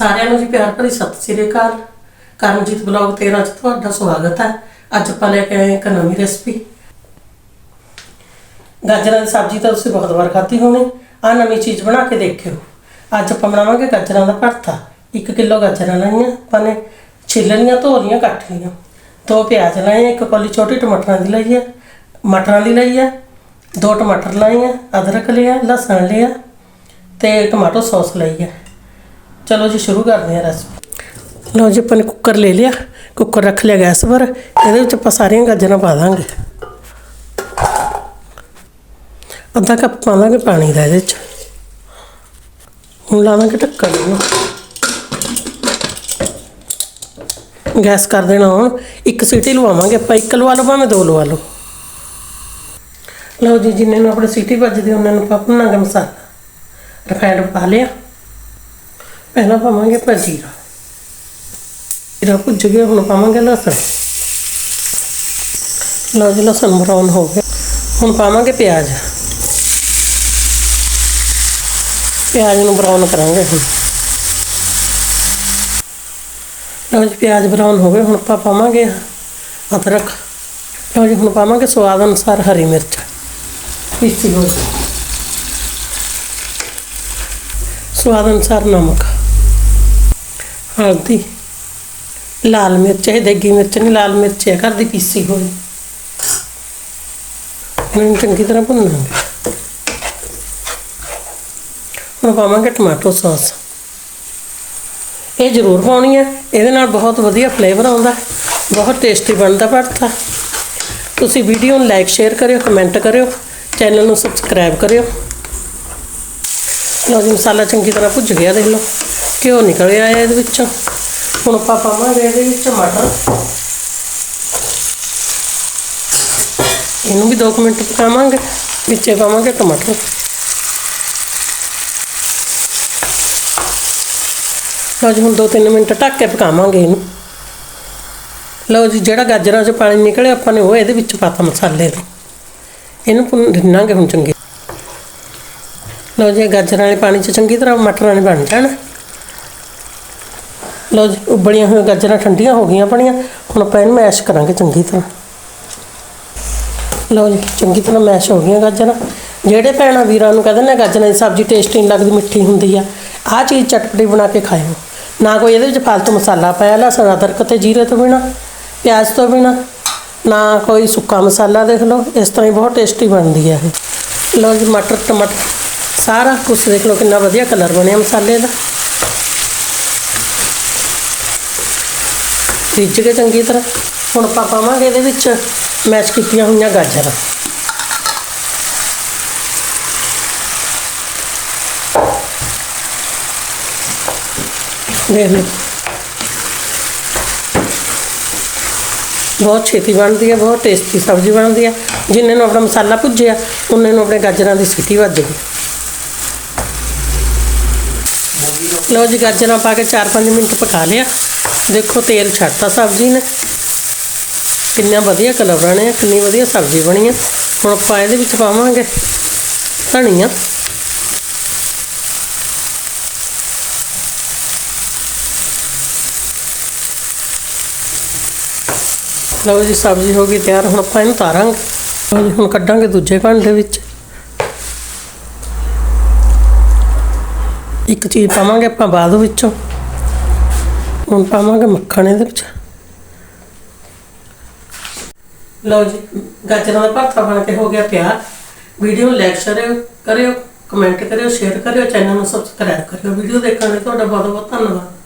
ਸਾਰਿਆਂ ਨੂੰ ਜੀ ਪਿਆਰ ਭਰੀ ਸਤਿ ਸ੍ਰੀ ਅਕਾਲ। ਕਰਮਜੀਤ ਬਲੌਗ 13 ਚ ਤੁਹਾਡਾ ਸਵਾਗਤ ਹੈ। ਅੱਜ ਆਪਾਂ ਲੈ ਕੇ ਆਏ ਹਾਂ ਇੱਕ ਨਵੀਂ ਰੈਸਪੀ ਗਾਜਰਾਂ ਦੀ ਸਬਜ਼ੀ ਤਾਂ ਤੁਸੀਂ ਬਹੁਤ ਵਾਰ ਖਾਧੀ ਹੋਣੀ। ਆ ਨਵੀਂ ਚੀਜ਼ ਬਣਾ ਕੇ ਦੇਖਿਓ। ਅੱਜ ਆਪਾਂ ਬਣਾਵਾਂਗੇ ਗਾਜਰਾਂ ਦਾ ਭਰਥਾ 1 ਕਿਲੋ ਗਾਜਰਾਂ ਲਈਆਂ ਆਪਾਂ ਨੇ ਛਿੱਲਣੀਆਂ ਧੋ ਲਈਆਂ ਕੱਟ ਲਈਆਂ। ਦੋ ਪਿਆਜ਼ ਲਏ ਆ, ਇੱਕ ਕੌਲੀ ਛੋਟੀ ਟਮਾਟਰਾਂ ਦੀ ਲਈ ਹੈ। ਮਟਰਾਂ ਦੀ ਲਈ ਹੈ। ਦੋ ਟਮਾਟਰ ਲਏ ਆ ਅਦਰਕ ਲਿਆ ਲਸਣ ਲਿਆ ਤੇ ਟਮਾਟੋ ਸੌਸ ਲਈ ਹੈ। ਚਲੋ ਜੀ, ਸ਼ੁਰੂ ਕਰਦੇ ਹਾਂ ਰੈਸਪੀ ਲਓ ਜੀ, ਆਪਾਂ ਨੇ ਕੁੱਕਰ ਲੈ ਲਿਆ। ਕੁੱਕਰ ਰੱਖ ਲਿਆ ਗੈਸ ਪਰ। ਇਹਦੇ ਵਿੱਚ ਆਪਾਂ ਸਾਰੀਆਂ ਗਾਜਰਾਂ ਪਾ ਦਾਂਗੇ। ਅੱਧਾ ਕੱਪ ਪਾ ਦਾਂਗੇ ਪਾਣੀ ਦਾ ਇਹਦੇ ਵਿੱਚ। ਹੁਣ ਲਾਵਾਂਗੇ ਢੱਕਣ ਨੂੰ। ਗੈਸ ਕਰ ਦੇਣਾ ਹੁਣ। ਇੱਕ ਸੀਟੀ ਲਵਾਵਾਂਗੇ ਆਪਾਂ। ਇੱਕ ਲਵਾ ਲਓ ਭਾਵੇਂ ਦੋ ਲਵਾ ਲਓ। ਲਓ ਜੀ, ਜਿੰਨੇ ਨੂੰ ਆਪਣੇ ਸੀਟੀ ਵੱਜਦੀ, ਉਹਨਾਂ ਨੂੰ ਆਪਾਂ ਭੁੰਨਾਂਗੇ ਮਸਾਲਾ। ਰਿਫਾਈਂਡ ਪਾ ਲਿਆ। ਪਹਿਲਾਂ ਪਾਵਾਂਗੇ ਆਪਾਂ ਜੀਰਾ। ਜੀਰਾ ਭੁੱਜ ਗਿਆ, ਹੁਣ ਪਾਵਾਂਗੇ ਲਸਣ। ਲਓ ਜੀ, ਲਸਣ ਬਰਾਊਨ ਹੋ ਗਿਆ। ਹੁਣ ਪਾਵਾਂਗੇ ਪਿਆਜ਼। ਪਿਆਜ਼ ਨੂੰ ਬਰਾਊਨ ਕਰਾਂਗੇ ਹੁਣ। ਲਓ ਜੀ, ਪਿਆਜ਼ ਬਰਾਊਨ ਹੋ ਗਏ, ਹੁਣ ਆਪਾਂ ਪਾਵਾਂਗੇ ਅਦਰਕ। ਲਓ ਜੀ, ਹੁਣ ਪਾਵਾਂਗੇ ਸਵਾਦ ਅਨੁਸਾਰ ਹਰੀ ਮਿਰਚ। ਪੀਸੀ ਹੋਈ ਸਵਾਦ ਅਨੁਸਾਰ ਨਮਕ। ਹਲਦੀ ਲਾਲ ਮਿਰਚ, ਇਹ ਦੇਗੀ ਮਿਰਚ ਨਹੀਂ, ਲਾਲ ਮਿਰਚ ਹੈ ਘਰ ਦੀ ਪੀਸੀ ਹੋਈ। ਇਹਨੂੰ ਚੰਗੀ ਤਰ੍ਹਾਂ ਭੁੰਨਾਂਗੇ। ਹੁਣ ਪਾਵਾਂਗੇ ਟਮਾਟੋ ਸੌਸ। ਇਹ ਜ਼ਰੂਰ ਪਾਉਣੀ ਹੈ ਇਹਦੇ ਨਾਲ ਬਹੁਤ ਵਧੀਆ ਫਲੇਵਰ ਆਉਂਦਾ, ਬਹੁਤ ਟੇਸਟੀ ਬਣਦਾ ਭਰਤਾ। ਤੁਸੀਂ ਵੀਡੀਓ ਨੂੰ ਲਾਈਕ ਸ਼ੇਅਰ ਕਰਿਓ ਕਮੈਂਟ ਕਰਿਓ ਚੈਨਲ ਨੂੰ ਸਬਸਕ੍ਰਾਈਬ ਕਰਿਓ। ਲਓ ਜੀ, ਮਸਾਲਾ ਚੰਗੀ ਤਰ੍ਹਾਂ ਭੁੱਜ ਗਿਆ, ਦੇਖ ਲਓ। ਘਿਓ ਨਿਕਲਿਆ ਆਇਆ ਇਹਦੇ ਵਿੱਚੋਂ। ਹੁਣ ਆਪਾਂ ਪਾਵਾਂਗੇ ਇਹਦੇ ਵਿੱਚ ਮਟਰ। ਇਹਨੂੰ ਵੀ 2 ਮਿੰਟ ਪਕਾਵਾਂਗੇ, ਵਿੱਚੇ ਪਾਵਾਂਗੇ ਟਮਾਟਰ। ਲਓ ਜੀ, ਹੁਣ 2-3 ਮਿੰਟ ਢੱਕ ਕੇ ਪਕਾਵਾਂਗੇ ਇਹਨੂੰ। ਲਓ ਜੀ, ਜਿਹੜਾ ਗਾਜਰਾਂ 'ਚ ਪਾਣੀ ਨਿਕਲਿਆ, ਆਪਾਂ ਨੇ ਉਹ ਇਹਦੇ ਵਿੱਚ ਪਾਤਾ ਮਸਾਲੇ ਨੂੰ ਇਹਨੂੰ ਭੁੰਨਾਂਗੇ ਹੁਣ ਚੰਗੀ ਲਓ ਜੀ ਗਾਜਰਾਂ ਵਾਲੇ ਪਾਣੀ 'ਚ ਚੰਗੀ ਤਰ੍ਹਾਂ, ਮਟਰਾਂ ਨੇ ਬਣ ਜਾਣ। ਲਓ ਜੀ ਉਬਲੀਆਂ ਹੋਈਆਂ ਗਾਜਰਾਂ ਠੰਡੀਆਂ ਹੋ ਗਈਆਂ ਆਪਣੀਆਂ, ਹੁਣ ਆਪਾਂ ਇਹਨੂੰ ਮੈਸ਼ ਕਰਾਂਗੇ ਚੰਗੀ ਤਰ੍ਹਾਂ। ਲਓ ਜੀ, ਚੰਗੀ ਤਰ੍ਹਾਂ ਮੈਸ਼ ਹੋ ਗਈਆਂ ਗਾਜਰਾਂ। ਜਿਹੜੇ ਭੈਣਾਂ ਵੀਰਾਂ ਨੂੰ ਕਹਿੰਦੇ ਨੇ ਗਾਜਰਾਂ ਦੀ ਸਬਜ਼ੀ ਟੇਸਟੀ ਨਹੀਂ ਲੱਗਦੀ, ਮਿੱਠੀ ਹੁੰਦੀ ਆ, ਆਹ ਚੀਜ਼ ਚਟਪਟੀ ਬਣਾ ਕੇ ਖਾਇਓ। ਨਾ ਕੋਈ ਇਹਦੇ ਵਿੱਚ ਫालतू ਮਸਾਲਾ ਪਾਇਆ ਲਸਣ ਅਦਰਕ ਤੇ ਜੀਰੇ ਤੋਂ ਬਿਨਾ, ਪਿਆਜ਼ ਤੋਂ ਬਿਨਾ, ਨਾ ਕੋਈ ਸੁੱਕਾ ਮਸਾਲਾ ਦੇਖ ਲਓ, ਇਸ ਤਰ੍ਹਾਂ ਹੀ ਬਹੁਤ ਟੇਸਟੀ ਬਣਦੀ ਹੈ ਇਹ। ਲਓ ਜੀ, ਮਟਰ, ਟਮਾਟਰ, ਸਾਰਾ ਕੁਝ ਦੇਖ ਲਓ, ਕਿੰਨਾ ਵਧੀਆ ਕਲਰ ਬਣਿਆ ਮਸਾਲੇ ਦਾ। ਰਿੱਝ ਕੇ ਚੰਗੀ ਤਰ੍ਹਾਂ। ਹੁਣ ਆਪਾਂ ਪਾਵਾਂਗੇ ਇਹਦੇ ਵਿੱਚ ਮੈਸ਼ ਕੀਤੀਆਂ ਹੋਈਆਂ ਗਾਜਰਾਂ। ਦੇਖ ਲਓ। ਬਹੁਤ ਛੇਤੀ ਬਣਦੀ ਹੈ ਬਹੁਤ ਟੇਸਟੀ ਸਬਜ਼ੀ ਬਣਦੀ ਹੈ ਜਿੰਨੇ ਨੂੰ ਆਪਣਾ ਮਸਾਲਾ ਭੁੱਜਿਆ ਉਹਨੇ ਨੂੰ ਆਪਣੇ ਗਾਜਰਾਂ ਦੀ ਸੀਟੀ ਵੱਜ ਗਈ। ਲਓ ਜੀ, ਗਾਜਰਾਂ ਪਾ ਕੇ 4-5 ਮਿੰਟ ਪਕਾ ਲਿਆ। ਦੇਖੋ ਤੇਲ ਛੱਡਤਾ ਸਬਜ਼ੀ ਨੇ। ਕਿੰਨਾ ਵਧੀਆ ਕਲਰ ਬਣਿਆ ਕਿੰਨੀ ਵਧੀਆ ਸਬਜ਼ੀ ਬਣੀ ਹੈ ਹੁਣ ਆਪਾਂ ਇਹਦੇ ਵਿੱਚ ਪਾਵਾਂਗੇ ਧਨੀਆ। ਲਓ ਜੀ, ਸਬਜ਼ੀ ਹੋ ਗਈ ਤਿਆਰ, ਹੁਣ ਆਪਾਂ ਇਹਨੂੰ ਤਾਰਾਂਗੇ। ਲਓ ਜੀ, ਹੁਣ ਕੱਢਾਂਗੇ ਦੂਜੇ ਭਾਂਡੇ ਵਿੱਚ। ਇੱਕ ਚੀਜ਼ ਪਾਵਾਂਗੇ ਆਪਾਂ ਬਾਅਦ ਵਿੱਚੋਂ। ਹੁਣ ਪਾਵਾਂਗੇ ਮੱਖਣ ਇਹਦੇ ਵਿੱਚ। ਲਓ ਜੀ, ਗਾਜਰਾਂ ਦਾ ਭਰਥਾ ਬਣ ਕੇ ਹੋ ਗਿਆ ਤਿਆਰ। ਵੀਡੀਓ ਨੂੰ ਲਾਈਕ ਸ਼ੇਅਰ ਕਰਿਓ ਕਮੈਂਟ ਕਰਿਓ ਸ਼ੇਅਰ ਕਰਿਓ ਚੈਨਲ ਨੂੰ ਸਬਸਕ੍ਰਾਈਬ ਕਰਿਓ। ਵੀਡੀਓ ਦੇਖਣ ਲਈ ਤੁਹਾਡਾ ਬਹੁਤ ਬਹੁਤ ਧੰਨਵਾਦ।